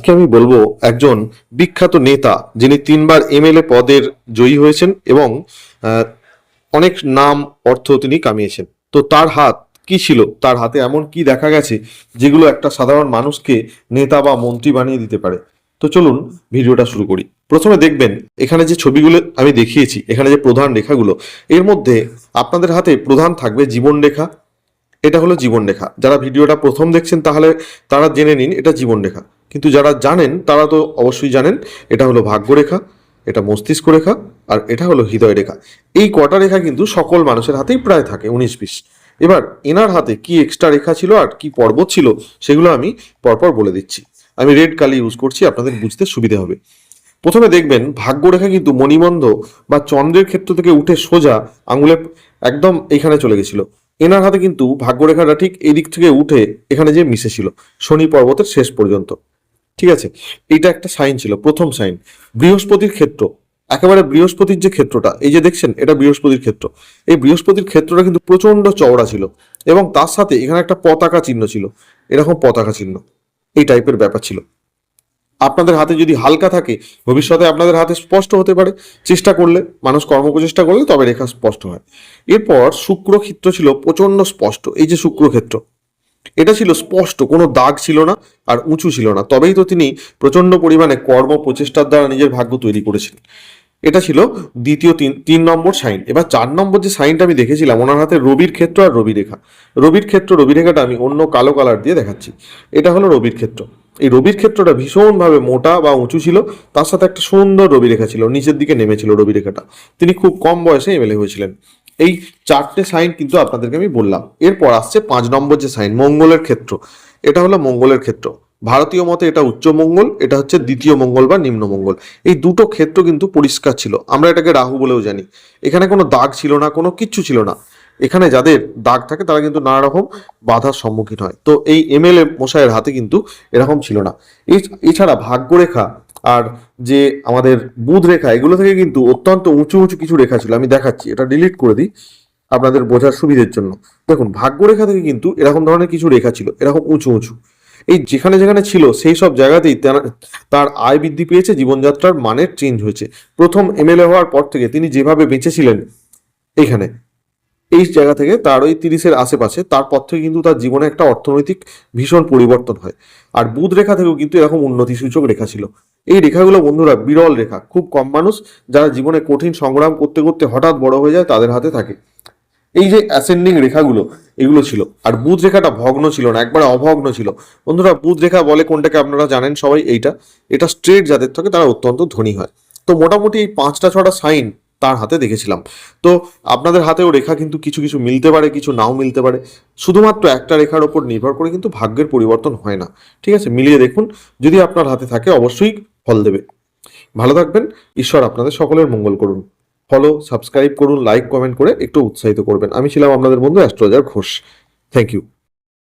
আজকে আমি বলব একজন বিখ্যাত নেতা, যিনি তিনবার এমএলএ পদের জয়ী হয়েছেন এবং অনেক নাম, অর্থ তিনি কামিয়েছেন। তো তার হাত কি ছিল? তার হাতে এমন কি দেখা গেছে যেগুলো একটা সাধারণ মানুষকে নেতা বা মন্ত্রী বানিয়ে দিতে পারে? তো চলুন ভিডিওটা শুরু করি। প্রথমে দেখবেন, এখানে যে ছবিগুলো আমি দেখিয়েছি, এখানে যে প্রধান রেখাগুলো, এর মধ্যে আপনাদের হাতে প্রধান থাকবে জীবন রেখা। এটা হলো জীবন রেখা। যারা ভিডিওটা প্রথম দেখছেন তাহলে তারা জেনে নিন, এটা জীবন রেখা। কিন্তু যারা জানেন, তারা তো অবশ্যই জানেন, এটা হলো ভাগ্যরেখা, এটা মস্তিষ্ক রেখা, আর এটা হলো হৃদয় রেখা। এই কটা রেখা কিন্তু সকল মানুষের হাতেই প্রায় থাকে, উনিশ বিশ। এবার এনার হাতে কি এক্সট্রা রেখা ছিল আর কি পর্বত ছিল, সেগুলো আমি পরপর বলে দিচ্ছি। আমি রেড কালি ইউজ করছি, আপনাদের বুঝতে সুবিধে হবে। প্রথমে দেখবেন, ভাগ্যরেখা কিন্তু মণিবন্ধ বা চন্দ্রের ক্ষেত্র থেকে উঠে সোজা, আঙুলে একদম এখানে চলে গেছিল। এনার হাতে কিন্তু ভাগ্যরেখাটা ঠিক এদিক থেকে উঠে এখানে যে মিশেছিল, শনি পর্বতের শেষ পর্যন্ত। ঠিক আছে? এটা একটা সাইন ছিল, প্রথম সাইন। বৃহস্পতির ক্ষেত্র, একেবারে বৃহস্পতির যে ক্ষেত্রটা, এই যে দেখছেন, এটা বৃহস্পতির ক্ষেত্র। এই বৃহস্পতির ক্ষেত্রটা কিন্তু প্রচণ্ড চওড়া ছিল এবং তার সাথে এখানে একটা পতাকা চিহ্ন ছিল, এরকম পতাকা চিহ্ন। এই টাইপের ব্যাপার ছিল। আপনাদের হাতে যদি হালকা থাকে, ভবিষ্যতে আপনাদের হাতে স্পষ্ট হতে পারে। চেষ্টা করলে, মানুষ কর্মপ্রচেষ্টা করলে তবে রেখা স্পষ্ট হয়। এরপর শুক্র ক্ষেত্র ছিল প্রচণ্ড স্পষ্ট। এই যে শুক্র ক্ষেত্র এটা ছিল স্পষ্ট, কোনো দাগ ছিল না আর উঁচু ছিল না। তবেই তো তিনি প্রচণ্ড পরিমাণে কর্ম প্রচেষ্টার দ্বারা নিজের ভাগ্য তৈরি করেছেন। এটা ছিল দ্বিতীয় তিন তিন নম্বর সাইন। এবার চার নম্বর যে সাইনটা আমি দেখেছিলাম, ওনার হাতে রবির ক্ষেত্র আর রবি রেখা রবির ক্ষেত্র রবি রেখাটা আমি অন্য কালো কালার দিয়ে দেখাচ্ছি। এটা হলো রবির ক্ষেত্র। এই রবির ক্ষেত্রটা ভীষণভাবে মোটা বা উঁচু ছিল, তার সাথে একটা সুন্দর রবি রেখা ছিল, নিচের দিকে নেমেছিল রবি রেখাটা তিনি খুব কম বয়সে এমএলএ হয়েছিলেন। এই চারটে সাইন কিন্তু আপনাদেরকে আমি বললাম। এরপর আসছে পাঁচ নম্বর যে সাইন, মঙ্গলের ক্ষেত্র। এটা হলো মঙ্গলের ক্ষেত্র। ভারতীয় মতে এটা উচ্চ মঙ্গল, এটা হচ্ছে দ্বিতীয় মঙ্গল বা নিম্ন মঙ্গল। এই দুটো ক্ষেত্র কিন্তু পরিষ্কার ছিল। আমরা এটাকে রাহু বলেও জানি। এখানে কোনো দাগ ছিল না, কোনো কিচ্ছু ছিল না। এখানে যাদের দাগ থাকে তারা কিন্তু নানা রকম বাধার সম্মুখীন হয়। তো এই এমএলএ মশাইয়ের হাতে কিন্তু এরকম ছিল না। এছাড়া ভাগ্যরেখা আর যে আমাদের বুধ রেখা, এগুলো থেকে কিন্তু অত্যন্ত উঁচু উঁচু কিছু রেখা ছিল। আমি দেখাচ্ছি, এটা ডিলিট করে দিই আপনাদের বোঝার সুবিধের জন্য। দেখুন, ভাগ্যরেখা থেকে কিন্তু এরকম ধরনের কিছু রেখা ছিল, এরকম উঁচু উঁচু। এই যেখানে যেখানে ছিল, সেই সব জায়গাতেই তার- তার আয় বৃদ্ধি পেয়েছে, জীবনযাত্রার মানের চেঞ্জ হয়েছে। প্রথম এমএলএ হওয়ার পর থেকে তিনি যেভাবে বেঁচেছিলেন এখানে, এই জায়গা থেকে তার ওই তিরিশের আশেপাশে, তারপর থেকে কিন্তু তার জীবনে একটা অর্থনৈতিক ভীষণ পরিবর্তন হয়। আর বুধ রেখা থেকেও কিন্তু এরকম উন্নতি সূচক রেখা ছিল। এই রেখাগুলো বন্ধুরা বিরল রেখা, খুব কম মানুষ যারা জীবনে কঠিন সংগ্রাম করতে করতে হঠাৎ বড় হয়ে যায় তাদের হাতে থাকে। এই যে অ্যাসেন্ডিং রেখাগুলো, এগুলো ছিল। আর বুধ রেখাটা ভগ্ন ছিল না, একবারে অভগ্ন ছিল। বন্ধুরা, বুধ রেখা বলে কোনটাকে আপনারা জানেন সবাই? এইটা। এটা স্ট্রেট যাদের থাকে তারা অত্যন্ত ধনী হয়। তো মোটামুটি এই পাঁচটা, ছটা সাইন তার হাতে দেখেছিলাম। তো আপনাদের হাতেও রেখা কিন্তু কিছু কিছু মিলতে পারে, কিছু নাও মিলতে পারে। শুধুমাত্র একটা রেখার ওপর নির্ভর করে কিন্তু ভাগ্যের পরিবর্তন হয় না। ঠিক আছে? মিলিয়ে দেখুন। যদি আপনার হাতে থাকে, অবশ্যই ফল দেবে। ভালো থাকবেন। ঈশ্বর আপনাদের সকলের মঙ্গল করুন। ফলো সাবস্ক্রাইব করুন লাইক কমেন্ট করে একটু উৎসাহিত করবেন। আমি ছিলাম আপনাদের বন্ধু অ্যাস্ট্রোলজার ঘোষ। Thank you